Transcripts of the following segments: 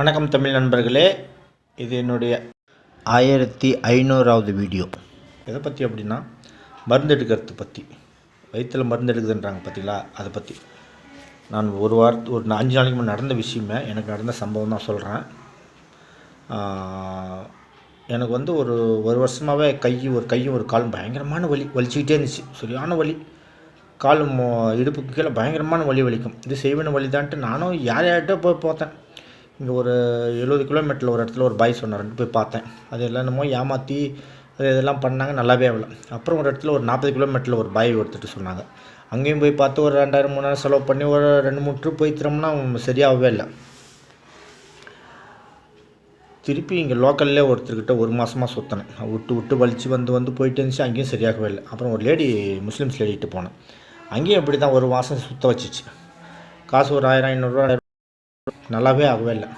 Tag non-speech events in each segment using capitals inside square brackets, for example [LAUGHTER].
வணக்கம் தமிழ் நண்பர்களே. இது என்னுடைய ஆயிரத்தி ஐநூறாவது வீடியோ. எதை பற்றி அப்படின்னா மருந்து எடுக்கிறது பற்றி வயிற்றில் மருந்து எடுக்குதுன்றாங்க பார்த்தீங்களா அதை பற்றி நான் ஒரு வாரத்து ஒரு அஞ்சு நாளைக்கு முன்னாடி நடந்த விஷயமே எனக்கு நடந்த சம்பவம் தான் சொல்கிறேன் எனக்கு வந்து ஒரு ஒரு வருஷமாகவே கை ஒரு கையும் ஒரு காலும் பயங்கரமான வலி வலிச்சுக்கிட்டே இருந்துச்சு. சரியான வலி. கால் மோ- இடுப்புக்கு கீழே பயங்கரமான வலி வலிக்கும். இது செய்வன வழி தான்ட்டு நானும் யார் யார்கிட்ட போய் பார்த்தேன். இங்கே ஒரு எழுபது கிலோமீட்டரில் ஒரு இடத்துல ஒரு பாய் சொன்னார்ன்ட்டு போய் பார்த்தேன். அது என்னமோ ஏமாற்றி அது இதெல்லாம் பண்ணாங்க நல்லாவே ஆகல. அப்புறம் ஒரு இடத்துல ஒரு நாற்பது கிலோமீட்டரில் ஒரு பாய் ஒருத்தர் சொன்னாங்க. அங்கேயும் போய் பார்த்து ஒரு ரெண்டாயிரம் மூணாயிரம் செலவு பண்ணி ஒரு ரெண்டு மூணு ட்ரிப் போய் திரும்பினா சரியாகவே இல்லை. திருப்பி இங்கே லோக்கல்லே ஒருத்தர்கிட்ட ஒரு மாதமாக சுற்றினேன் விட்டு விட்டு வலிச்சு வந்து வந்து போயிட்டு இருந்துச்சு. அங்கேயும் சரியாகவே இல்லை. அப்புறம் ஒரு லேடி முஸ்லீம்ஸ் லேடிட்டு போனேன். அங்கேயும் இப்படி தான் ஒரு மாதம் சுற்ற வச்சிச்சு. காசு ஒரு ஆயிரம் ஐநூறுரூவா நல்லாவே ஆகவே இல்லை.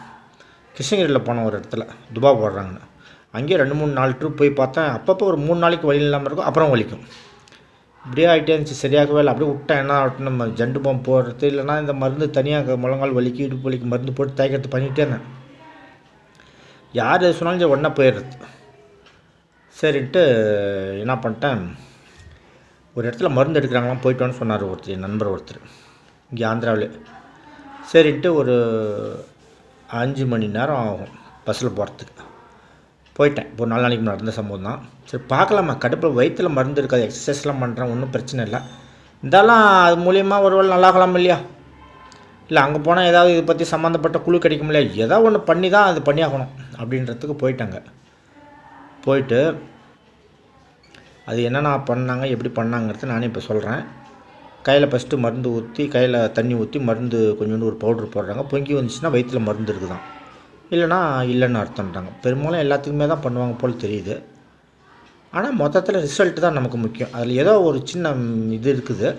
கிருஷ்ணகிரியில் போன ஒரு இடத்துல துபா போடுறாங்கன்னு. அங்கேயே ரெண்டு மூணு நாலு ட்ரிப் போய் பார்த்தேன். அப்பப்போ ஒரு மூணு நாளைக்கு வலி இல்லாமல் இருக்கும் அப்புறம் வலிக்கும். இப்படியே ஆகிட்டே இருந்துச்சு சரியாகவே இல்லை. அப்படியே விட்டேன் என்ன ஆகட்டும் நம்ம ஜண்டு பம்ப் போடுறது இல்லைன்னா இந்த மருந்து தனியாக முழங்கால் வலிக்கு இடுப்பு வலிக்கு மருந்து போட்டு தயக்கிறது பண்ணிகிட்டே இருந்தேன். யார் எது சொன்னாலும் ஒன்றா போயிடுறது. சரின்ட்டு என்ன பண்ணிட்டேன் ஒரு இடத்துல மருந்து எடுக்கிறாங்களாம் போயிட்டோன்னு சொன்னார் ஒருத்தர் என் நண்பர் ஒருத்தர். இங்கே ஆந்திராவிலே. சரின்ட்டு ஒரு அஞ்சு மணி நேரம் ஆகும் பஸ்ஸில் போகிறதுக்கு. போயிட்டேன். இப்போ ஒரு நாலு நாளைக்கு நடந்த சம்பவம் தான். சரி பார்க்கலாமா? கடுப்பில் வயிற்றில் மருந்து இருக்காது. எக்ஸசைஸ்லாம் பண்ணுறேன் ஒன்றும் பிரச்சனை இல்லை. இருந்தாலும் அது மூலியமா ஒரு வேளை நல்லாகலாம் இல்லையா? இல்லை அங்கே போனால் ஏதாவது இதை பற்றி சம்மந்தப்பட்ட குழு கிடைக்கும் இல்லையா ஏதோ ஒன்று பண்ணி தான் அது பண்ணியாகணும் அப்படின்றதுக்கு போயிட்டாங்க. போயிட்டு அது என்னென்ன பண்ணாங்க எப்படி பண்ணாங்கிறது நானே இப்போ சொல்கிறேன் கையில் ஃபஸ்ட்டு மருந்து ஊற்றி கையில் தண்ணி ஊற்றி மருந்து கொஞ்சோண்டு ஒரு பவுடர் போடுறாங்க. பொங்கி வந்துச்சுன்னா வயிற்றில் மருந்து இருக்குதான். இல்லைன்னா இல்லைன்னு அர்த்தம்ன்றாங்க. பெரும்பாலும் எல்லாத்துக்குமே தான் பண்ணுவாங்க போல் தெரியுது. ஆனால் மொத்தத்தில் ரிசல்ட் தான் நமக்கு முக்கியம். அதில் ஏதோ ஒரு சின்ன இது இருக்குது.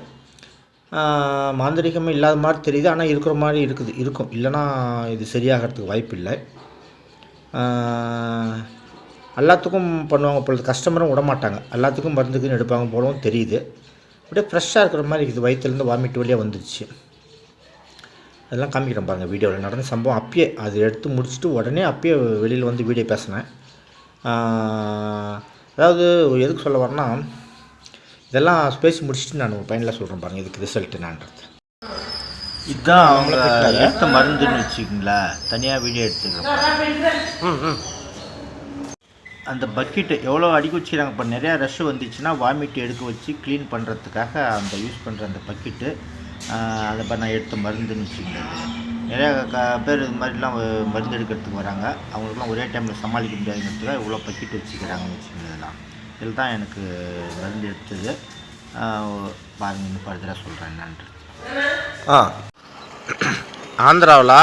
மாந்திரிகமே இல்லாத மாதிரி தெரியுது. ஆனால் இருக்கிற மாதிரி இருக்குது. இருக்கும். இல்லைன்னா இது சரியாகிறதுக்கு வாய்ப்பு இல்லை எல்லாத்துக்கும் பண்ணுவாங்க போல. கஸ்டமரும் விட மாட்டாங்க எல்லாத்துக்கும் மருந்துக்குன்னு எடுப்பாங்க போலவும் தெரியுது. அப்படியே ஃப்ரெஷ்ஷாக இருக்கிற மாதிரி இருக்குது. வயிற்றுலேருந்து வாமிட் வழியாக வந்துடுச்சு அதெல்லாம் காமிக்கிறேன் பாருங்கள் வீடியோவில். நடந்த சம்பவம் அப்பயே அது எடுத்து முடிச்சுட்டு உடனே அப்பயே வெளியில் வந்து வீடியோ பேசினேன். அதாவது எதுக்கு சொல்ல வரேன்னா இதெல்லாம் பேசி முடிச்சுட்டு நான் பையனில் சொல்கிறேன் பாருங்கள் இதுக்கு ரிசல்ட் என்னான்றது. இதுதான் அவங்க எடுத்த மருந்துன்னு வச்சுக்கிங்களேன். தனியாக வீடியோ எடுத்துக்கிறேன். அந்த பக்கெட்டு எவ்வளோ அடிக்க வச்சுக்கிறாங்க இப்போ நிறையா ரஷ் வந்துச்சுன்னா வாமிட் எடுக்க வச்சு க்ளீன் பண்ணுறதுக்காக அந்த யூஸ் பண்ணுற அந்த பக்கெட்டு அதை இப்போ நான் எடுத்த மருந்துன்னு வச்சுக்கோங்க. நிறையா க பேர் இது மாதிரிலாம் மருந்து எடுக்கிறதுக்கு வராங்க. அவங்களுக்குலாம் ஒரே டைமில் சமாளிக்க முடியாதுங்கிறதுக்காக இவ்வளோ பக்கெட் வச்சுக்கிறாங்கன்னு வச்சுக்கோங்க இதில் தான் எனக்கு மருந்து எடுத்தது. பாருங்கள் இன்னும் ஃபர்தராக சொல்கிறேன் என்னன்றது. ஆ. ஆந்திராவில்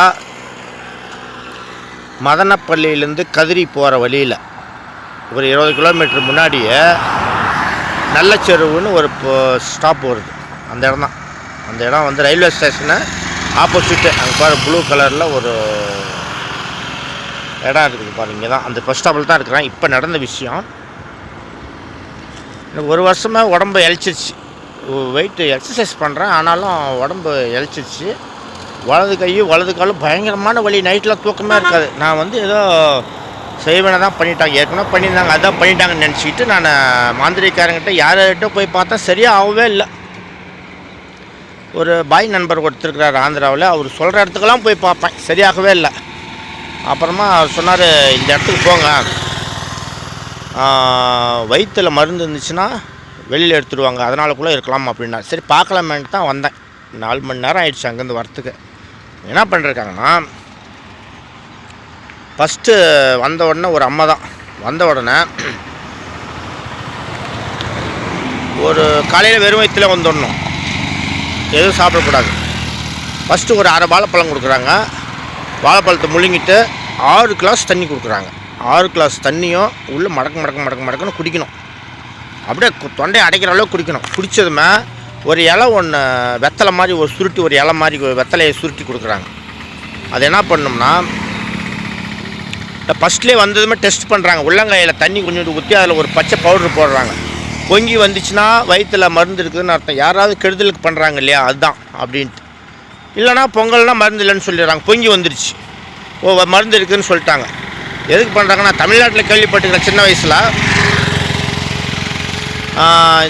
மதனப்பள்ளியிலேருந்து கதிரி போகிற வழியில் ஒரு இருபது கிலோமீட்டர் முன்னாடியே நல்லச்செருவுன்னு ஒரு ஸ்டாப் வருது. அந்த இடம் தான். அந்த இடம் வந்து ரயில்வே ஸ்டேஷனு ஆப்போசிட்டு அங்கே பாரு ப்ளூ கலரில் ஒரு இடம் இருக்குது பாருங்க இங்கே தான். அந்த ஃபஸ்ட் ஸ்டாப்பில் தான் இருக்கிறேன். இப்போ நடந்த விஷயம். எனக்கு ஒரு வருஷமாக உடம்பு இழைச்சிருச்சு வெயிட்டு எக்ஸசைஸ் பண்ணுறேன் ஆனாலும் உடம்பு இழைச்சிருச்சு வலது கையும் வலது காலும் பயங்கரமான வழி நைட்டில் தூக்கமே இருக்காது. நான் வந்து ஏதோ செய்வனை தான் பண்ணிட்டாங்க. ஏற்கனவே பண்ணியிருந்தாங்க. அதான் பண்ணிட்டாங்கன்னு நினச்சிக்கிட்டு நான் மாந்திரிக்காரங்கிட்ட யார்கிட்ட போய் பார்த்தா சரியாக ஆகவே இல்லை. ஒரு பாய் நண்பர் ஒருத்தருக்கிறார் ஆந்திராவில். அவர் சொல்கிற இடத்துக்கெல்லாம் போய் பார்ப்பேன். சரியாகவே இல்லை. அப்புறமா அவர் சொன்னார் இந்த இடத்துக்கு போங்க. வயிற்றில் மருந்து இருந்துச்சுன்னா வெளியில் எடுத்துடுவாங்க. அதனால கூட இருக்கலாம் அப்படின்னா சரி பார்க்கலாமேன்ட்டு தான் வந்தேன். நாலு மணி நேரம் ஆயிடுச்சு அங்கேருந்து வரத்துக்கு. என்ன பண்ணிருக்காங்கன்னா ஃபஸ்ட்டு வந்த உடனே ஒரு அம்மா தான். வந்த உடனே ஒரு காலையில் வெறும் வயிற்றுல வந்துடணும். எதுவும் சாப்பிடக்கூடாது. ஃபஸ்ட்டு ஒரு அரை வாழைப்பழம் கொடுக்குறாங்க. வாழைப்பழத்தை முழுங்கிட்டு ஆறு கிளாஸ் தண்ணி கொடுக்குறாங்க. ஆறு கிளாஸ் தண்ணியும் உள்ளே மடக்கு மடக்கு மடக்கு மடக்குன்னு குடிக்கணும். அப்படியே தொண்டையை அடைக்கிற அளவுக்கு குடிக்கணும். குடித்ததுமே ஒரு இலை ஒன்று வெத்தலை மாதிரி ஒரு சுருட்டி ஒரு இலை மாதிரி ஒரு வெத்தலையை சுருட்டி கொடுக்குறாங்க. அது என்ன பண்ணோம்னா ஃபஸ்ட்லேயே வந்ததுமே டெஸ்ட் பண்ணுறாங்க உள்ளங்கையில் தண்ணி கொஞ்சம் ஊற்றி அதில் ஒரு பச்சை பவுடர் போடுறாங்க. பொங்கி வந்துச்சுன்னா வயிற்றில் மருந்து இருக்குதுன்னு அர்த்தம். யாராவது கெடுதலுக்கு பண்ணுறாங்க இல்லையா? அதுதான் அப்படின்ட்டு. இல்லைனா பொங்கல்னால் மருந்து இல்லைன்னு சொல்லிடுறாங்க. பொங்கி வந்துருச்சு. ஓ மருந்து இருக்குதுன்னு சொல்லிட்டாங்க. எதுக்கு பண்ணுறாங்கன்னா தமிழ்நாட்டில் கேள்விப்பட்டுக்கிறேன் சின்ன வயசில்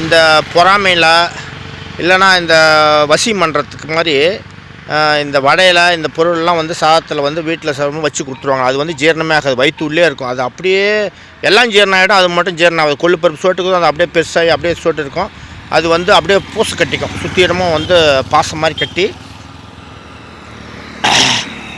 இந்த பொறாமையில் இல்லைன்னா இந்த வசி பண்ணுறதுக்கு மாதிரி இந்த வடையில் இந்த பொருள்லாம் வந்து சாதத்தில் வந்து வீட்டில் சாப்பிடும் வச்சு கொடுத்துருவாங்க. அது வந்து ஜீரணமே ஆகாது. வயிற்று உள்ளே இருக்கும். அது அப்படியே எல்லாம் ஜீரணம் ஆகிடும் அது மட்டும் ஜீரணம் ஆகுது. கொள்ளுப்பருப்பு சோட்டுக்கு அது அப்படியே பெருசாகி அப்படியே சோட்டு இருக்கும். அது வந்து அப்படியே பூசு கட்டிக்கும். சுற்றி வந்து பாசம் மாதிரி கட்டி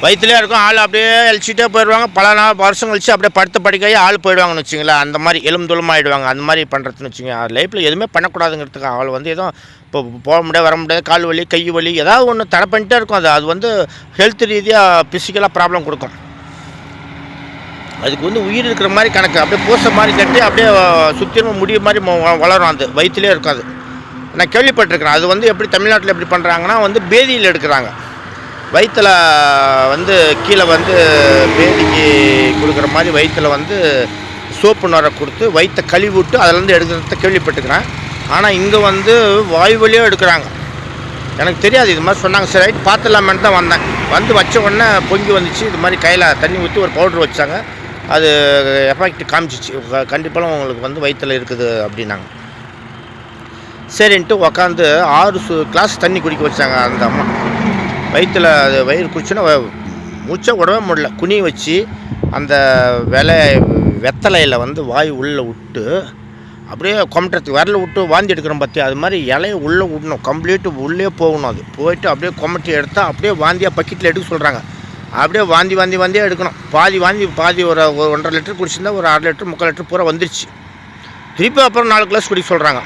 வயிற்றுலேயே இருக்கும் ஆள் அப்படியே அழிச்சிட்டே போயிடுவாங்க. பல நாள் வருஷம் கழிச்சு அப்படியே படுத்த படிக்காய் ஆள் போயிடுவாங்கன்னு வச்சுங்களேன் அந்த மாதிரி எலும் துளமாயிடுவாங்க. அந்த மாதிரி பண்ணுறதுன்னு வச்சுங்க லைஃப்பில் எதுவுமே பண்ணக்கூடாதுங்கிறதுக்கு அவள் வந்து எதுவும் இப்போ போக முடியாது வர முடியாது கால் வலி கை வலி ஏதாவது ஒன்று தடை பண்ணிட்டே இருக்கும். அது அது வந்து ஹெல்த் ரீதியாக ஃபிசிக்கலாக ப்ராப்ளம் கொடுக்கும். அதுக்கு வந்து உயிர் இருக்கிற மாதிரி கணக்கு. அப்படியே பூச மாதிரி கட்டி அப்படியே சுற்றிலும் முடிய மாதிரி வளரும் அது. வயிற்றுலேயே இருக்கும் அது நான் கேள்விப்பட்டிருக்கிறேன். அது வந்து எப்படி தமிழ்நாட்டில் எப்படி பண்ணுறாங்கன்னா வந்து பேதியில் எடுக்கிறாங்க. வயிற்றில் வந்து கீழே வந்து பேதிக்கு கொடுக்குற மாதிரி வயிற்றில் வந்து சோப்பு நுரை கொடுத்து வயிற்றை கழுவி விட்டு அதுலேருந்து எடுக்கிறத கேள்விப்பட்டுக்கிறேன் ஆனால் இங்கே வந்து வாய் வழியாக எடுக்கிறாங்க. எனக்கு தெரியாது இது மாதிரி சொன்னாங்க. சரி ரைட் பார்த்துலாமேன்னு தான் வந்தேன். வந்து வச்ச உடனே பொங்கி வந்துச்சு. இது மாதிரி கையில் தண்ணி ஊற்றி ஒரு பவுட்ரு வச்சாங்க. அது எஃபெக்ட் காமிச்சிச்சு. கண்டிப்பாக உங்களுக்கு வந்து வயிற்றில் இருக்குது அப்படின்னாங்க. சரின்ட்டு உக்காந்து ஆறு சு கிளாஸ் தண்ணி குடிக்க வச்சாங்க அந்த அம்மா. வயிற்றில் அது வயிறு குடிச்சோன்னா மூச்சை விடவே முடியல. குனி வச்சு அந்த விலை வெத்தலையில் வந்து வாய் உள்ளே விட்டு அப்படியே கொமட்டுறதுக்கு விரல விட்டு வாந்தி எடுக்கிறோம் பார்த்தியா அது மாதிரி இலையை உள்ளே விடணும். கம்ப்ளீட்டு உள்ளே போகணும் அது. போயிட்டு அப்படியே கொமட்டி எடுத்தால் அப்படியே வாந்தியாக பக்கெட்டில் எடுக்க சொல்கிறாங்க அப்படியே வாந்தி வாந்தி வாந்தியாக எடுக்கணும். பாதி வாந்தி பாதி ஒரு ஒரு ஒன்றரை லிட்டர் குடிச்சிருந்தா ஒரு அரை லிட்டர் முக்கால் லிட்டர் பூரா வந்துருச்சு. திருப்பி அப்புறம் நாலு கிளாஸ் குடிக்க சொல்கிறாங்க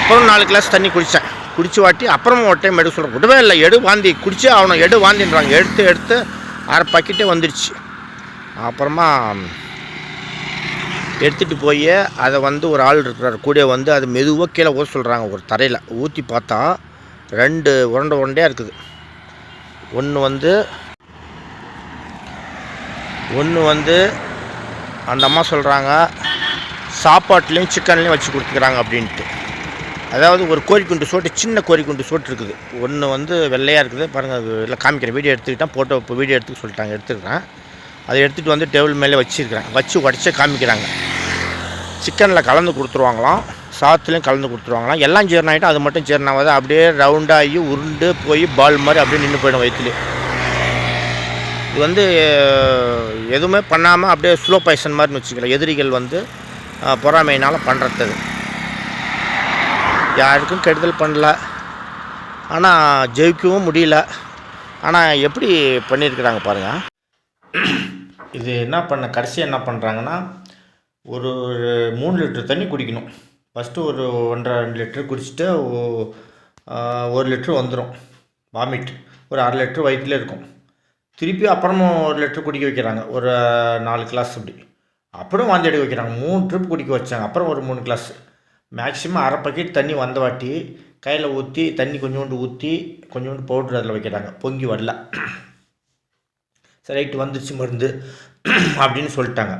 அப்புறம் நாலு கிளாஸ் தண்ணி குடித்தேன் குடிச்சு வாட்டி அப்புறமா ஒரு டைம் எடுக்க சொல்கிறேன் விடவே இல்லை எடு வாந்தி. குடிச்சே ஆகணும் எடு வாந்தின்றாங்க. எடுத்து எடுத்து அரை பாக்கெட்டே வந்துடுச்சு அப்புறமா எடுத்துகிட்டு போய் அதை வந்து ஒரு ஆள் இருக்கிறார். கூட வந்து அது மெதுவாக கீழே ஊற்ற சொல்கிறாங்க ஒரு தரையில். ஊற்றி பார்த்தா ரெண்டு உருண்டை உருண்டையாக இருக்குது. ஒன்று வந்து ஒன்று வந்து அந்த அம்மா சொல்கிறாங்க சாப்பாட்லேயும் சிக்கன்லேயும் வச்சு கொடுத்துக்கிறாங்க அப்படின்ட்டு. அதாவது ஒரு கோரிக்குண்டு சோட்டு சின்ன கோரிக்குண்டு சோட்டு இருக்குது. ஒன்று வந்து வெள்ளையாக இருக்குது. பாருங்கள் அது எல்லாம் காமிக்கிறேன். வீடியோ எடுத்துக்கிட்டான் ஃபோட்டோ இப்போ வீடியோ எடுத்துக்க சொல்லிட்டாங்க எடுத்துக்கிறேன். அதை எடுத்துகிட்டு வந்து டேபிள் மேலே வச்சுருக்கிறேன் வச்சு உடச்சே காமிக்கிறாங்க. சிக்கனில் கலந்து கொடுத்துருவாங்களாம். சாத்துலேயும் கலந்து கொடுத்துருவாங்களாம். எல்லாம் ஜீரணம் ஆகிட்டு அது மட்டும் ஜீரணம் ஆகாது. அப்படியே ரவுண்டாகி உருண்டு போய் பால் மாதிரி அப்படியே நின்று போயிடும் வயிற்றுலேயே இது வந்து எதுவுமே பண்ணாமல் அப்படியே ஸ்லோ பாய்சன் மாதிரின்னு வச்சுக்கலாம் எதிரிகள் வந்து பொறாமையினால் பண்ணுறது யாருக்கும் கெடுதல் பண்ணல. ஆனால் ஜெயிக்கவும் முடியல. ஆனால் எப்படி பண்ணியிருக்கிறாங்க பாருங்கள் இது என்ன பண்ண கடைசியாக என்ன பண்ணுறாங்கன்னா ஒரு மூணு லிட்டர் தண்ணி குடிக்கணும். ஃபஸ்ட்டு ஒரு ஒன்றரை ரெண்டு லிட்டர் குடிச்சிட்டு ஒரு லிட்டர் வந்துடும் வாமிட் ஒரு அரை லிட்டர் வயிற்றுல இருக்கும். திருப்பி அப்புறமும் ஒரு லிட்டர் குடிக்க வைக்கிறாங்க. ஒரு நாலு கிளாஸ் அப்படி. அப்புறம் வாந்தி எடுக்க வைக்கிறாங்க. மூணு ட்ரிப் குடிக்க வச்சாங்க. அப்புறம் ஒரு மூணு கிளாஸ் மேக்ஸிமம் அரை பக்கெட் தண்ணி வந்த வாட்டி கையில் ஊற்றி தண்ணி கொஞ்சோண்டு ஊற்றி கொஞ்சோண்டு பவுட்ரு அதில் வைக்கிறாங்க. பொங்கி வரல. சரி ரைட்டு வந்துருச்சு மருந்து. அப்படின்னு சொல்லிட்டாங்க.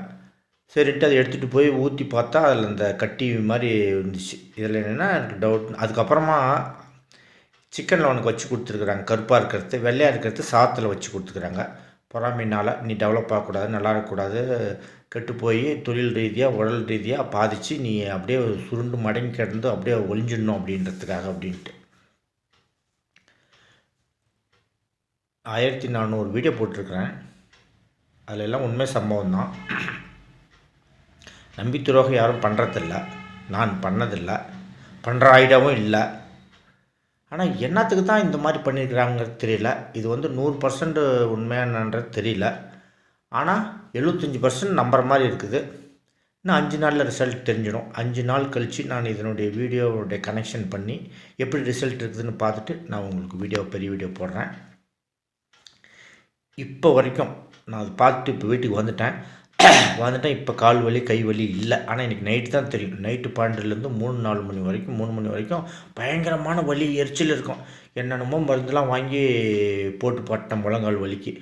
சரின்ட்டு அதை எடுத்துகிட்டு போய் ஊற்றி பார்த்தா அதில் அந்த கட்டி மாதிரி இருந்துச்சு. இதில் என்னென்னா எனக்கு டவுட் அதுக்கப்புறமா சிக்கனில் உனக்கு வச்சு கொடுத்துருக்குறாங்க. கருப்பாக இருக்கிறது வெள்ளையாக இருக்கிறது சாத்தில் வச்சு கொடுத்துருக்குறாங்க. பொறாமைனால் நீ டெவலப் ஆகக்கூடாது நல்லா இருக்கக்கூடாது. கெட்டு போய் தொழில் ரீதியாக உடல் ரீதியாக பாதித்து நீ அப்படியே சுருண்டு மடங்கி கிடந்து அப்படியே ஒளிஞ்சிடணும் அப்படின்றதுக்காக அப்படின்ட்டு. ஆயிரத்தி நானூறு வீடியோ போட்டிருக்கிறேன். அதில் எல்லாம் உண்மை சம்பவம் தான் நம்பி துரோகம் யாரும் பண்ணுறதில்ல நான் பண்ணதில்லை. பண்ணுற ஐடியாவும் இல்லை. ஆனால் என்னத்துக்கு தான் இந்த மாதிரி பண்ணியிருக்கிறாங்கிறது தெரியல. இது வந்து நூறு பர்சன்ட் உண்மையானன்றது தெரியல. ஆனால் எழுபத்தஞ்சி பர்சன்ட் நம்புற மாதிரி இருக்குது. இன்னும் அஞ்சு நாளில் ரிசல்ட் தெரிஞ்சிடும். அஞ்சு நாள் கழித்து நான் இதனுடைய வீடியோவுடைய கனெக்ஷன் பண்ணி எப்படி ரிசல்ட் இருக்குதுன்னு பார்த்துட்டு நான் உங்களுக்கு வீடியோ பெரிய வீடியோ போடுறேன். இப்போ வரைக்கும் நான் அதை பார்த்துட்டு இப்போ வீட்டுக்கு வந்துட்டேன். வந்துட்டேன். இப்போ கால் வலி கை வலி இல்லை. ஆனால் எனக்கு நைட்டு தான் தெரியும். நைட்டு பன்னெண்டுலேருந்து மூணு நாலு மணி வரைக்கும் மூணு மணி வரைக்கும் பயங்கரமான வலி எரிச்சல் இருக்கும். என்னென்னமோ மருந்துலாம் வாங்கி போட்டு போட்டேன் முழங்கால் வலிக்கு.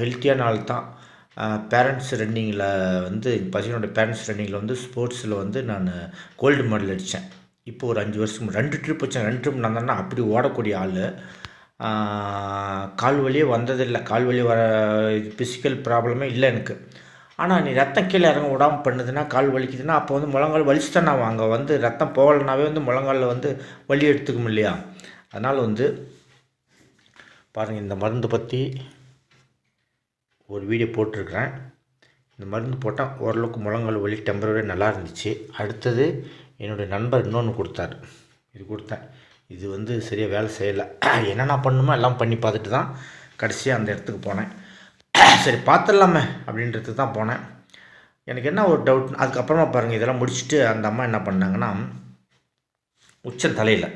ஹெல்த்தியான ஆள் தான். பேரண்ட்ஸ் ரன்னிங்கில் வந்து பசங்களோட பேரண்ட்ஸ் ரன்னிங்கில் வந்து ஸ்போர்ட்ஸில் வந்து நான் கோல்டு மெடல் அடித்தேன் இப்போ ஒரு அஞ்சு வருஷம் ரெண்டு ட்ரிப் வச்சேன். ரெண்டு ட்ரிப் நான் தானே அப்படி ஓடக்கூடிய ஆள். கால் வலியே வந்ததில்லை. கால் வலி வர ஃபிசிக்கல் ப்ராப்ளமே இல்லை எனக்கு. ஆனால் நீ ரத்தம் கீழே இறங்க விடாமல் பண்ணுதுன்னா கால் வலிக்குதுன்னா அப்போ வந்து முழங்கால் வலிச்சு நான் அங்கே வந்து ரத்தம் போகலைனாவே வந்து முழங்காலில் வந்து வலி எடுத்துக்கும் இல்லையா? அதனால் வந்து பாருங்கள் இந்த மருந்து பற்றி ஒரு வீடியோ போட்டிருக்கிறேன். இந்த மருந்து போட்டால் ஓரளவுக்கு முழங்கால் வலி டெம்பரரி நல்லா இருந்துச்சு. அடுத்தது என்னுடைய நண்பர் இன்னொன்று கொடுத்தாரு. இது கொடுத்தேன். இது வந்து சரியாக வேலை செய்யலை. [CLEARS THROAT] என்னென்ன பண்ணணுமோ எல்லாம் பண்ணி பார்த்துட்டு தான் கடைசியாக அந்த இடத்துக்கு போனேன். [CLEARS THROAT] சரி பார்த்துடலாமே அப்படின்றதுக்கு தான் போனேன். எனக்கு என்ன ஒரு டவுட் அதுக்கப்புறமா பாருங்கள் இதெல்லாம் முடிச்சுட்டு அந்த அம்மா என்ன பண்ணாங்கன்னா உச்ச தலையில்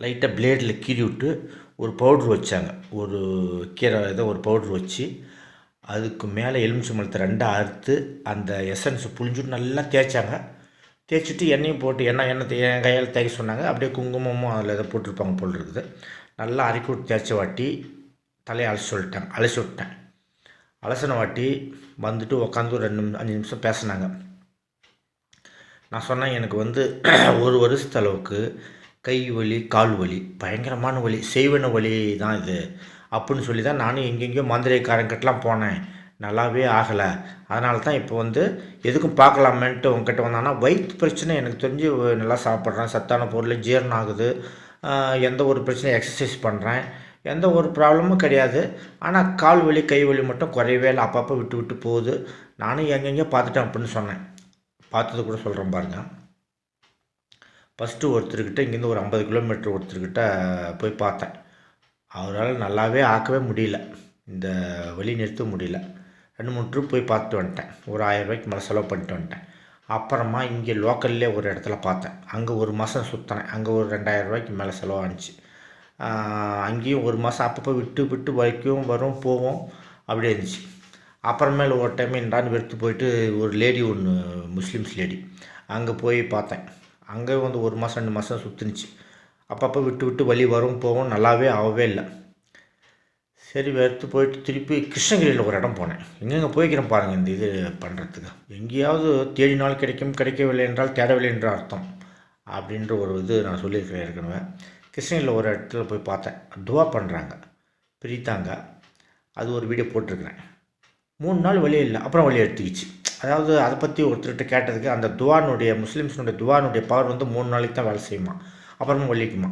லைட்டாக பிளேடில் கீறி விட்டு ஒரு பவுட்ரு வச்சாங்க. ஒரு கீரை ஏதோ ஒரு பவுட்ரு வச்சு அதுக்கு மேலே எலுமிச்சம்பழத்தை ரெண்டாக அறுத்து அந்த எசன்ஸை புழிஞ்சுட்டு நல்லா தேய்ச்சாங்க. தேய்ச்சிட்டு எண்ணெயும் போட்டு எண்ணெய் எண்ணெய் என் கையால் தேய்க்க சொன்னாங்க. அப்படியே குங்குமமும் அதில் எதை போட்டிருப்பாங்க போல் இருக்குது. நல்லா அரைக்கி விட்டு தேய்ச்ச வாட்டி தலையை அலசி சொல்லிட்டாங்க. அலசி விட்டேன். அலசின வாட்டி வந்துட்டு உட்காந்து ஒரு ரெண்டு அஞ்சு நிமிஷம் பேசினாங்க. நான் சொன்னேன் எனக்கு வந்து [CLEARS THROAT] ஒரு வருஷத்து அளவுக்கு கை வலி கால் வலி பயங்கரமான வலி செய்வன வலி தான் இது. அப்படின்னு சொல்லி தான் நானும் எங்கெங்கேயோ மந்திரைக்காரங்கிட்டலாம் போனேன். நல்லாவே ஆகலை. அதனால தான் இப்போ வந்து எதுக்கும் பார்க்கலாமேன்ட்டு உங்ககிட்ட வந்தாங்கன்னா வயிற்று பிரச்சனை எனக்கு தெரிஞ்சு நல்லா சாப்பிட்றேன். சத்தான பொருள் ஜீரணம் ஆகுது. எந்த ஒரு பிரச்சனையும் எக்ஸசைஸ் பண்ணுறேன் எந்த ஒரு ப்ராப்ளமும் கிடையாது. ஆனால் கால் வலி கை வலி மட்டும் குறையவே இல்லை. அப்பப்போ விட்டு விட்டு போகுது. நானும் எங்கெங்கேயோ பார்த்துட்டேன் அப்படின்னு சொன்னேன். பார்த்தது கூட சொல்கிறேன் பாருங்கள் ஃபஸ்ட்டு ஒருத்தர்கிட்ட இங்கேருந்து ஒரு ஐம்பது கிலோமீட்டர் ஒருத்தர்கிட்ட போய் பார்த்தேன். அவரால் நல்லாவே ஆக்கவே முடியல. இந்த வழி நிறுத்த முடியல. ரெண்டு மூணு ட்ரிப் போய் பார்த்துட்டு வந்துட்டேன். ஒரு ஆயிரம் ரூபாய்க்கு மேலே செலவு பண்ணிட்டு வந்துட்டேன். அப்புறமா இங்கே லோக்கல்லே ஒரு இடத்துல பார்த்தேன். அங்கே ஒரு மாதம் சுற்றினேன் அங்கே ஒரு ரெண்டாயிரம் ரூபாய்க்கு மேலே செலவானுச்சு அங்கேயும் ஒரு மாதம் அப்பப்போ விட்டு விட்டு வரைக்கும் வரும் போவோம் அப்படியே இருந்துச்சு. அப்புறமேல ஒரு டைம் என்னான்னு வெறுத்து போயிட்டு ஒரு லேடி ஒன்று முஸ்லீம்ஸ் லேடி அங்கே போய் பார்த்தேன். அங்கே வந்து ஒரு மாதம் ரெண்டு மாதம் சுற்றுனுச்சு அப்பப்போ விட்டு விட்டு வலி வரும் போகும் நல்லாவே ஆகவே இல்லை. சரி வெறுத்து போயிட்டு திருப்பி கிருஷ்ணகிரியில் ஒரு இடம் போனேன். எங்கெங்கே போய்க்கிறேன் பாருங்கள் இந்த இது பண்ணுறதுக்கு எங்கேயாவது தேடினால் கிடைக்கும் கிடைக்கவில்லை என்றால் தேடவில்லை என்ற அர்த்தம் அப்படின்ற ஒரு இது நான் சொல்லியிருக்கிறேன் ஏற்கனவே. கிருஷ்ணகிரியில் ஒரு இடத்துல போய் பார்த்தேன். துவா பண்ணுறாங்க பிரித்தாங்க. அது ஒரு வீடியோ போட்டிருக்கிறேன். மூணு நாள் வழியே இல்லை அப்புறம் வழி எடுத்துக்கிச்சு. அதாவது அதை பற்றி ஒருத்தர்கிட்ட கேட்டதுக்கு அந்த துவானுடைய முஸ்லீம்ஸுடைய துவானுடைய பவர் வந்து மூணு நாளைக்கு தான் வேலை செய்யுமா? அப்புறமா ஒல்லிக்குமா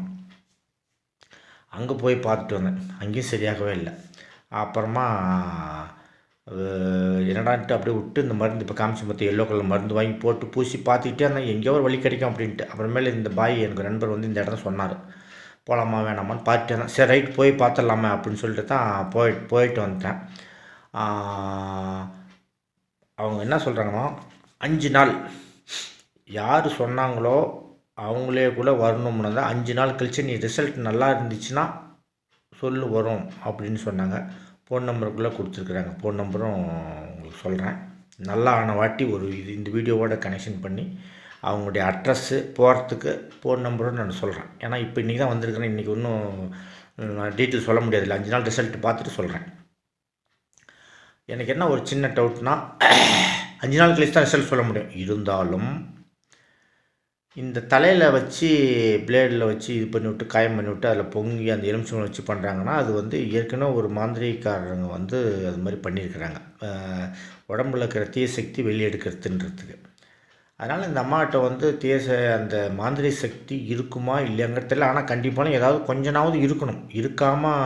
அங்கே போய் பார்த்துட்டு வந்தேன். அங்கேயும் சரியாகவே இல்லை. அப்புறமா என்னடான்ட்டு அப்படியே விட்டு இந்த மருந்து இப்போ காமிச்சு மற்ற எல்லோ கலர் மருந்து வாங்கி போட்டு பூசி பார்த்துக்கிட்டே இருந்தேன். எங்கேயோ ஒரு வழி கிடைக்கும் அப்படின்ட்டு. அப்புறமேல இந்த பாய் எனக்கு நண்பர் வந்து இந்த இடம் சொன்னார். போகலாமா வேணாமான்னு பார்த்துட்டு இருந்தேன் சரி ரைட் போய் பார்த்துடலாமே அப்படின்னு சொல்லிட்டு தான் போய் போயிட்டு வந்துட்டேன். அவங்க என்ன சொல்கிறாங்கன்னா அஞ்சு நாள் யார் சொன்னாங்களோ அவங்களே கூட வரணும்னு தான் அஞ்சு நாள் கழிச்சு நீ ரிசல்ட் நல்லா இருந்துச்சுன்னா சொல்லு வரும் அப்படின்னு சொன்னாங்க. ஃபோன் நம்பருக்குள்ளே கொடுத்துருக்குறாங்க. ஃபோன் நம்பரும் உங்களுக்கு சொல்கிறேன் நல்லா ஆன வாட்டி ஒரு இது இந்த வீடியோவோட கனெக்ஷன் பண்ணி அவங்களுடைய அட்ரஸ்ஸு போகிறதுக்கு ஃபோன் நம்பரும் நான் சொல்கிறேன் ஏன்னா இப்போ இன்றைக்கி தான் வந்திருக்கிறேன். இன்றைக்கி ஒன்றும் டீட்டெயில் சொல்ல முடியாதுல்ல. அஞ்சு நாள் ரிசல்ட் பார்த்துட்டு சொல்கிறேன் எனக்கு என்ன ஒரு சின்ன டவுட்னா அஞ்சு நாள் கழிச்சு தான் ரிசல்ட் சொல்ல முடியும். இருந்தாலும் இந்த தலையில் வச்சு பிளேடில் வச்சு இது பண்ணி விட்டு காயம் பண்ணி விட்டு அதில் பொங்கி அந்த எலுமிச்சம்பழம் வச்சு பண்ணுறாங்கன்னா அது வந்து ஏற்கனவே ஒரு மாந்திரிகாரங்க வந்து அது மாதிரி பண்ணியிருக்கிறாங்க. உடம்புல இருக்கிற தீய சக்தி வெளியே எடுக்கிறதுன்றதுக்கு அதனால் இந்த அம்மாட்ட வந்து தேச ச- அந்த மாந்திரி சக்தி இருக்குமா இல்லைங்கிறது தெரியல. ஆனால் கண்டிப்பாலும் ஏதாவது கொஞ்சனாவது இருக்கணும். இருக்காமல்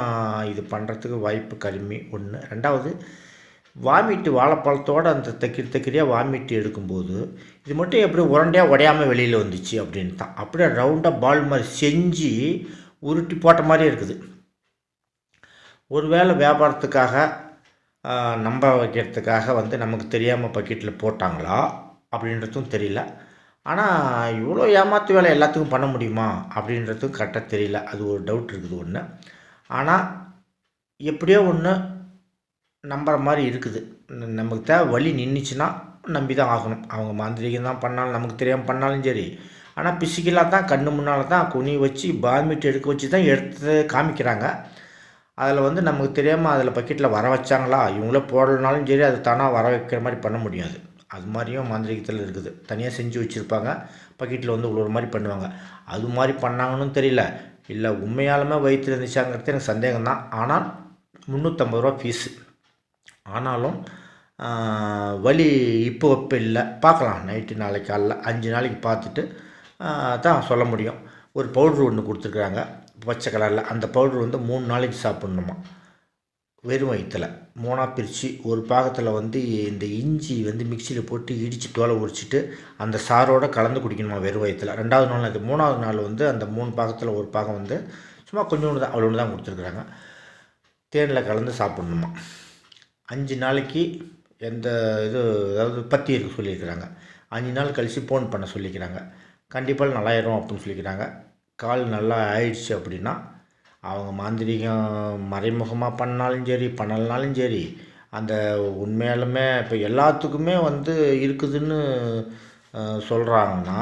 இது பண்ணுறதுக்கு வாய்ப்பு கருமி ஒன்று ரெண்டாவது வாமிட்டு வாழைப்பழத்தோடு அந்த தக்கிரி தக்கிரியாக வாமிட்டு எடுக்கும்போது இது மட்டும் எப்படி உருண்டையாக உடையாமல் வெளியில் வந்துச்சு அப்படின்னு தான் அப்படியே ரவுண்டாக பால் மாதிரி செஞ்சு உருட்டி போட்ட மாதிரி இருக்குது. ஒருவேளை வியாபாரத்துக்காக நம்ப வைக்கிறதுக்காக வந்து நமக்கு தெரியாமல் பக்கெட்டில் போட்டாங்களா அப்படின்றதும் தெரியல. ஆனால் இவ்வளோ ஏமாத்து வேலை எல்லாத்துக்கும் பண்ண முடியுமா அப்படின்றதும் கரெக்டாக தெரியல. அது ஒரு டவுட் இருக்குது ஒன்று ஆனால் எப்படியோ ஒன்று நம்புகிற மாதிரி இருக்குது. நமக்கு தேவை வழி நின்றுச்சுன்னா நம்பி தான் ஆகணும். அவங்க மாந்திரிகம் தான் பண்ணாலும் நமக்கு தெரியாமல் பண்ணாலும் சரி. ஆனால் பிசிக்கலாக தான் கண்ணு முன்னால் தான் குனி வச்சு பாமிட் எடுக்க வச்சு தான் எடுத்து காமிக்கிறாங்க. அதில் வந்து நமக்கு தெரியாமல் அதில் பக்கெட்டில் வர வச்சாங்களா? இவங்களே போடலனாலும் சரி அது தானாக வர வைக்கிற மாதிரி பண்ண முடியாது. அது மாதிரியும் மாந்திரிகத்தில் இருக்குது. தனியாக செஞ்சு வச்சுருப்பாங்க. பக்கெட்டில் வந்து ஒரு மாதிரி பண்ணுவாங்க. அது மாதிரி பண்ணாங்கன்னு தெரியல. இல்லை உண்மையாலுமே வயிற்று இருந்துச்சாங்கிறது எனக்கு சந்தேகம் தான் ஆனால் முந்நூற்றம்பது ரூபா ஃபீஸு ஆனாலும் வலி இப்போ இப்போ இல்லை. பார்க்கலாம். நைட்டு நாளைக்கு காலைல அஞ்சு நாளைக்கு பார்த்துட்டு தான் சொல்ல முடியும். ஒரு பவுட்ரு ஒன்று கொடுத்துருக்குறாங்க. பச்சை கலரில். அந்த பவுட்ரு வந்து மூணு நாளைக்கு சாப்பிட்ணுமா? வெறும் வயிற்றில் மூணாக பிரித்து ஒரு பாகத்தில் வந்து இந்த இஞ்சி வந்து மிக்சியில் போட்டு இடித்து தோலை உரிச்சிட்டு அந்த சாரோடு கலந்து குடிக்கணுமா வெறும் வயிற்றில் ரெண்டாவது நாள் அது மூணாவது நாள் வந்து அந்த மூணு பாகத்தில் ஒரு பாகம் வந்து சும்மா கொஞ்சோண்டு தான் அவ்வளோன்னு தான் கொடுத்துருக்குறாங்க. தேனில் கலந்து சாப்பிட்ணுமா? அஞ்சு நாளைக்கு எந்த இது அதாவது பற்றி இருக்க சொல்லியிருக்கிறாங்க. அஞ்சு நாள் கழித்து ஃபோன் பண்ண சொல்லிக்கிறாங்க. கண்டிப்பாக நல்லாயிரும் அப்படின்னு சொல்லிக்கிறாங்க. கால் நல்லா ஆயிடுச்சு அப்படின்னா அவங்க மாந்திரிகம் மறைமுகமாக பண்ணாலும் சரி பண்ணலனாலும் சரி அந்த உண்மையாலுமே இப்போ எல்லாத்துக்குமே வந்து இருக்குதுன்னு சொல்கிறாங்கன்னா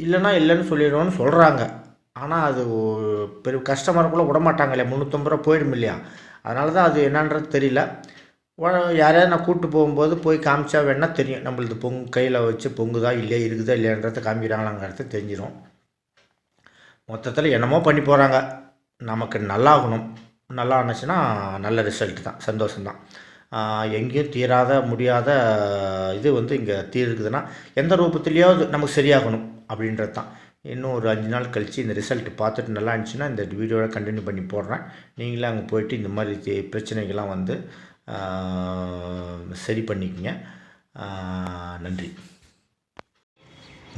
இல்லைன்னா இல்லைன்னு சொல்லிடுவோன்னு சொல்கிறாங்க ஆனால் அது பெரிய கஸ்டமருக்குள்ளே விட மாட்டாங்க இல்லையா? முந்நூற்றம்பது ரூபா போயிடும் இல்லையா? அதனால தான் அது என்னன்றது தெரியல. யாரையாவது நான் கூப்பிட்டு போகும்போது போய் காமிச்சா வேணால் தெரியும். நம்மளது பொங்கு கையில் வச்சு பொங்குதா இல்லையா இருக்குதா இல்லையான்றத காமிக்கிறாங்களாங்கிறத தெரிஞ்சிடும் மொத்தத்தில் என்னமோ பண்ணி போகிறாங்க நமக்கு நல்லாகணும். நல்லா ஆனுச்சுன்னா நல்ல ரிசல்ட் தான். சந்தோஷம்தான். எங்கேயும் தீராத முடியாத இது வந்து இங்கே தீருக்குதுன்னா எந்த ரூபத்துலேயாவது நமக்கு சரியாகணும் அப்படின்றது தான் இன்னும் ஒரு அஞ்சு நாள் கழித்து இந்த ரிசல்ட் பார்த்துட்டு நல்லா இருந்துச்சுன்னா இந்த வீடியோவை கண்டினியூ பண்ணி போடுறேன். நீங்களே அங்கே போயிட்டு இந்த மாதிரி பிரச்சனைகள்லாம் வந்து சரி பண்ணிக்கங்க. நன்றி.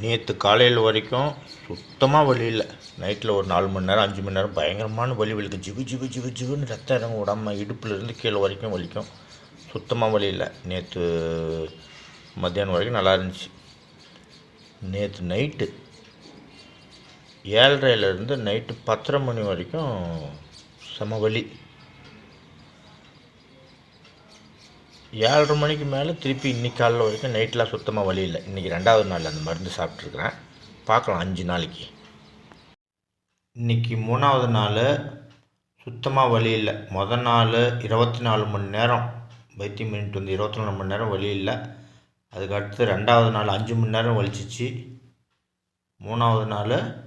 நேற்று காலையில் வரைக்கும் சுத்தமாக வலி இல்லை. நைட்டில் ஒரு நாலு மணி நேரம் அஞ்சு மணி நேரம் பயங்கரமான வலி வலிக்கும் ஜிவு ஜிவு ஜிவு ஜிவுன்னு ரத்தம் இறங்க விடாம இடுப்புலேருந்து கீழே வரைக்கும் வலிக்கும். சுத்தமாக வலி இல்லை. நேற்று மத்தியானம் வரைக்கும் நல்லா இருந்துச்சு. நேற்று நைட்டு ஏழரைலேருந்து நைட்டு பத்தரை மணி வரைக்கும் சமவெளி. வலி ஏழரை மணிக்கு மேலே திருப்பி இன்றைக்கி காலைல வரைக்கும் நைட்லாம் சுத்தமாக வலி இல்லை. இன்றைக்கி ரெண்டாவது நாள் அந்த மருந்து சாப்பிட்ருக்குறேன் பார்க்கலாம் அஞ்சு நாளைக்கு. இன்றைக்கி மூணாவது நாள் சுத்தமாக வலி இல்லை. மொதல் நாள் இருபத்தி நாலு மணி நேரம். வைத்தியம் பண்ணிட்டு வந்து இருபத்தி நாலு மணி நேரம் வழி இல்லை. அதுக்கு அடுத்து ரெண்டாவது நாள் அஞ்சு மணி நேரம் வலிச்சிச்சு. மூணாவது நாள்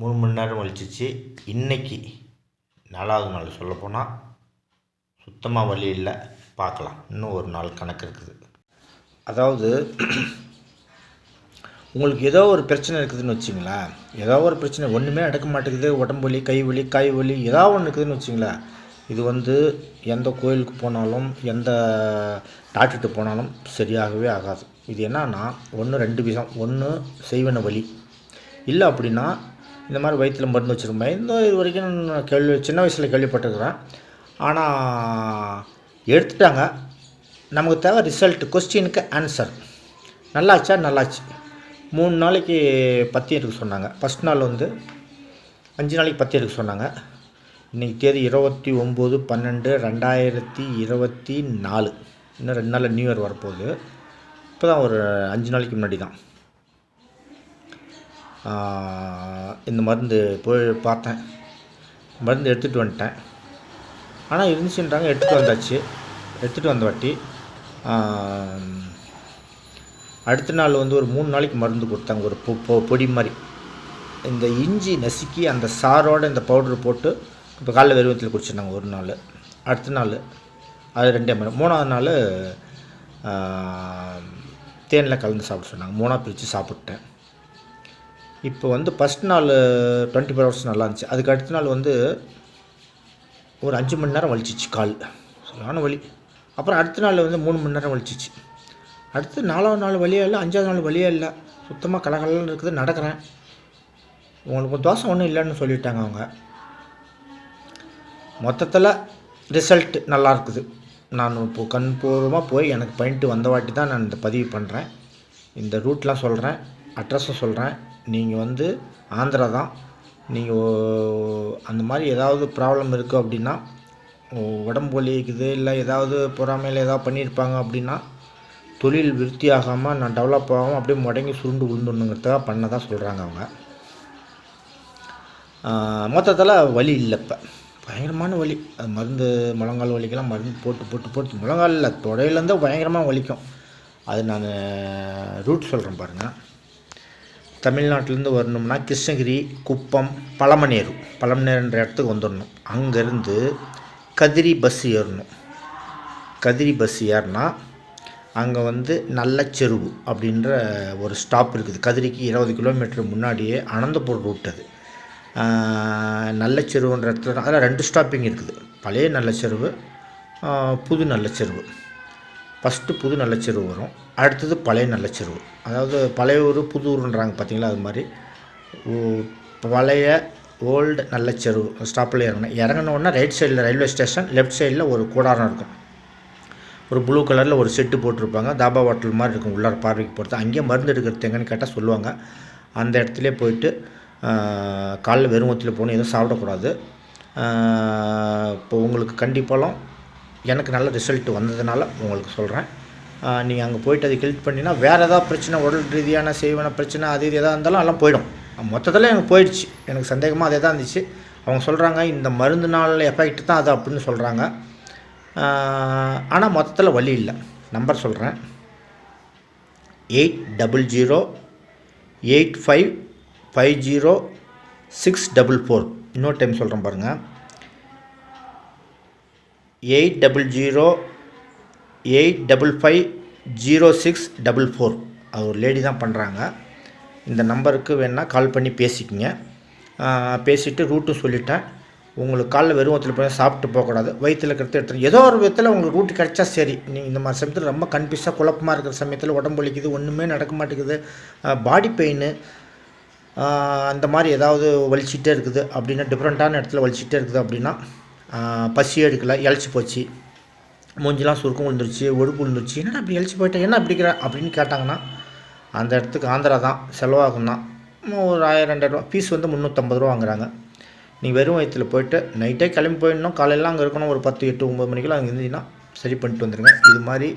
மூணு மணி நேரம் வலிச்சிச்சு இன்னைக்கு நாலாவது நாள் சொல்லப்போனால் சுத்தமாக வழி இல்லை. பார்க்கலாம் இன்னும் ஒரு நாள் கணக்கு இருக்குது. அதாவது உங்களுக்கு ஏதோ ஒரு பிரச்சனை இருக்குதுன்னு வச்சிங்களேன். ஏதோ ஒரு பிரச்சனை ஒன்றுமே நடக்க மாட்டேங்குது. உடம்பு வலி கை வலி காய் வலி ஏதோ ஒன்று இருக்குதுன்னு வச்சிங்களேன். இது வந்து எந்த கோயிலுக்கு போனாலும் எந்த டாக்டர்கிட்ட போனாலும் சரியாகவே ஆகாது. இது என்னன்னா ஒன்று ரெண்டு விஷம் ஒன்று செய்வன வலி. இல்லை அப்படின்னா இந்த மாதிரி வயிற்றில் மருந்து வச்சுருப்பேன் இந்த இது வரைக்கும் நான் கேள்வி சின்ன வயசில் கேள்விப்பட்டிருக்கிறேன். ஆனால் எடுத்துட்டாங்க. நமக்கு தேவை ரிசல்ட் கொஸ்டினுக்கு ஆன்சர் நல்லாச்சா? நல்லாச்சு. மூணு நாளைக்கு பத்தி எடுக்க சொன்னாங்க. ஃபஸ்ட் நாள் வந்து அஞ்சு நாளைக்கு பத்தி எடுக்க சொன்னாங்க. இன்றைக்கி தேதி இருபத்தி ஒம்பது பன்னெண்டு ரெண்டாயிரத்தி இருபத்தி நாலு. இன்னும் ரெண்டு நாளில் நியூ இயர் வரப்போகுது. இப்போ தான் ஒரு அஞ்சு நாளைக்கு முன்னாடி தான் இந்த மருந்து போய் பார்த்தேன். மருந்து எடுத்துகிட்டு வந்துட்டேன். ஆனால் இருந்துச்சுன்றாங்க எடுத்துகிட்டு வந்தாச்சு. எடுத்துகிட்டு வந்த வாட்டி அடுத்த நாள் வந்து ஒரு மூணு நாளைக்கு மருந்து கொடுத்தாங்க. ஒரு பொ பொ- பொடி மாதிரி. இந்த இஞ்சி நசுக்கி அந்த சாரோட இந்த பவுடர் போட்டு இப்போ காலைல வெறுவத்தில் குடிச்சிருந்தாங்க ஒரு நாள். அடுத்த நாள் அது ரெண்டே மணி மூணாவது நாள் தேனில் கலந்து சாப்பிட சொன்னாங்க. மூணாக பிரித்து சாப்பிட்டேன். இப்போ வந்து ஃபஸ்ட் நாள் டுவெண்ட்டி ஃபோர் ஹவர்ஸ் நல்லா இருந்துச்சு. அதுக்கு அடுத்த நாள் வந்து ஒரு அஞ்சு மணி நேரம் வலிச்சிச்சு கால். சரியான வலி. அப்புறம் அடுத்த நாள் வந்து மூணு மணி நேரம் வலிச்சிச்சு. அடுத்து நாலாவது நாள் வழியே இல்லை அஞ்சாவது நாள் வழியே இல்லை. சுத்தமாக கலகலன்னு இருக்குது நடக்கிறேன். உங்களுக்கு தோசை ஒன்றும் இல்லைன்னு சொல்லிட்டாங்க அவங்க. மொத்தத்தில் ரிசல்ட் நல்லா இருக்குது. நான் இப்போ கண்பூர்வமாக போய் எனக்கு பண்ணிட்டு வந்த வாட்டி தான் நான் இந்த பதிவு பண்ணுறேன் இந்த ரூட்லாம் சொல்கிறேன் அட்ரஸை சொல்கிறேன் நீங்கள் வந்து ஆந்திரா தான். நீங்கள் அந்த மாதிரி ஏதாவது ப்ராப்ளம் இருக்குது அப்படின்னா உடம்பு வலி இருக்குது இல்லை ஏதாவது பொறாமையில் ஏதாவது பண்ணியிருப்பாங்க அப்படின்னா தொழில் விருத்தி ஆகாமல் நான் டெவலப் ஆகாமல் அப்படியே முடங்கி சுருண்டு விழுந்துணுங்கிறதுக்காக பண்ண தான் சொல்கிறாங்க அவங்க மொத்தத்தில் வலி இல்லை இப்போ. பயங்கரமான வலி. அது மருந்து முழங்கால் வலிக்கெல்லாம் மருந்து போட்டு போட்டு போட்டு முழங்காலில் தொடையிலேருந்து பயங்கரமாக வலிக்கும். அது நான் ரூட் சொல்கிறேன் பாருங்கள் தமிழ்நாட்டிலேருந்து வரணும்னா கிருஷ்ணகிரி குப்பம் பழமநேரு பழமநேருன்ற இடத்துக்கு வந்துடணும் அங்கேருந்து கதிரி பஸ் ஏறணும். கதிரி பஸ் ஏறினா அங்கே வந்து நல்ல செருவு அப்படின்ற ஒரு ஸ்டாப் இருக்குது. கதிரிக்கு இருபது கிலோமீட்டர் முன்னாடியே அனந்தபூர் ரூட் அது. நல்ல நல்லச்செருவுன்ற இடத்துல அதில் ரெண்டு ஸ்டாப்பிங் இருக்குது. பழைய நல்லச்செருவு செருவு புது நல்லச்செருவு. ஃபஸ்ட்டு புது நல்லச்செருவு வரும். அடுத்தது பழைய நல்லச்செருவு அதாவது பழைய ஊர் புது ஊருன்றாங்க பார்த்தீங்களா அது மாதிரி. பழைய ஓல்டு நல்லச்செருவு ஸ்டாப்பில் இறங்கணும் இறங்கினோடனே ரைட் சைடில் ரயில்வே ஸ்டேஷன் லெஃப்ட் சைடில் ஒரு கூடாரம் இருக்கும். ஒரு ப்ளூ கலரில் ஒரு செட்டு போட்டிருப்பாங்க. தாபா ஹோட்டல் மாதிரி இருக்கும் உள்ளார பார்வைக்கு போகிறது. அங்கேயே மருந்து எடுக்கிறது எங்கன்னு கேட்டால் சொல்லுவாங்க. அந்த இடத்துல போயிட்டு காலைல வெறும் போகணும் எதுவும் சாப்பிடக்கூடாது. இப்போ உங்களுக்கு கண்டிப்பாலும் எனக்கு நல்ல ரிசல்ட் வந்ததுனால உங்களுக்கு சொல்கிறேன் நீங்கள் அங்கே போயிட்டு அதை ஹெல்ப் பண்ணினா வேறு ஏதாவது பிரச்சனை உடல் ரீதியான செய்வன பிரச்சனை அது இது எதாக இருந்தாலும் எல்லாம் போயிடும். மொத்தத்தில் எனக்கு போயிடுச்சு. எனக்கு சந்தேகமாக அதே தான் இருந்துச்சு. அவங்க சொல்கிறாங்க இந்த மருந்து நாளில் எஃபெக்ட் தான் அது அப்படின்னு சொல்கிறாங்க ஆனால் மொத்தத்தில் வழி இல்லை. நம்பர் சொல்கிறேன் eight double zero eight five five zero six double four. இன்னொரு டைம் சொல்கிறேன் பாருங்கள் eight double zero eight double five zero six double four. அது ஒரு லேடி தான் பண்ணுறாங்க இந்த நம்பருக்கு வேணால் கால் பண்ணி பேசிக்கங்க. பேசிவிட்டு ரூட்டும் சொல்லிட்டேன். உங்களுக்கு காலைல வெறும் வத்தில் போய் சாப்பிட்டு போகக்கூடாது. வயிற்றில் இருக்கிறத எடுத்து ஏதோ ஒரு விதத்தில் உங்களுக்கு ரூட்டு கிடச்சா சரி. நீங்கள் இந்த மாதிரி சமயத்தில் ரொம்ப கன்ஃபியூஸாக குழப்பமாக இருக்கிற சமயத்தில் உடம்பு வலிக்குது ஒன்றுமே நடக்க மாட்டேங்குது. பாடி பெயின் அந்த மாதிரி ஏதாவது வலிச்சிட்டே இருக்குது. அப்படின்னா டிஃப்ரெண்ட்டான இடத்துல வலிச்சிட்டே இருக்குது அப்படின்னா பசி எடுக்கல இழைச்சி போச்சு. மூஞ்சிலாம் சுருக்கம் விழுந்துருச்சு ஒடுப்பு விழுந்துருச்சு. என்னடா அப்படி இழைச்சி போயிட்டேன் என்ன அப்படிங்கிற அப்படின்னு கேட்டாங்கன்னா அந்த இடத்துக்கு ஆந்திரா தான் செலவாகும் தான். ஒரு ஆயிரம் ரெண்டாயரரூபா ஃபீஸ் வந்து முந்நூற்றம்பது ரூபா வாங்குறாங்க. நீ வெறும் வயிற்றில் போயிட்டு நைட்டே கிளம்பி போயிடணும் காலையில் அங்கே இருக்கணும் ஒரு பத்து எட்டு ஒம்பது மணிக்கெல்லாம் அங்கே இருந்தீங்கன்னா சரி பண்ணிட்டு வந்துடுங்க இது மாதிரி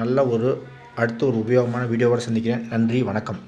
நல்ல ஒரு அடுத்த ஒரு உபயோகமான வீடியோவோடு சந்திக்கிறேன். நன்றி வணக்கம்.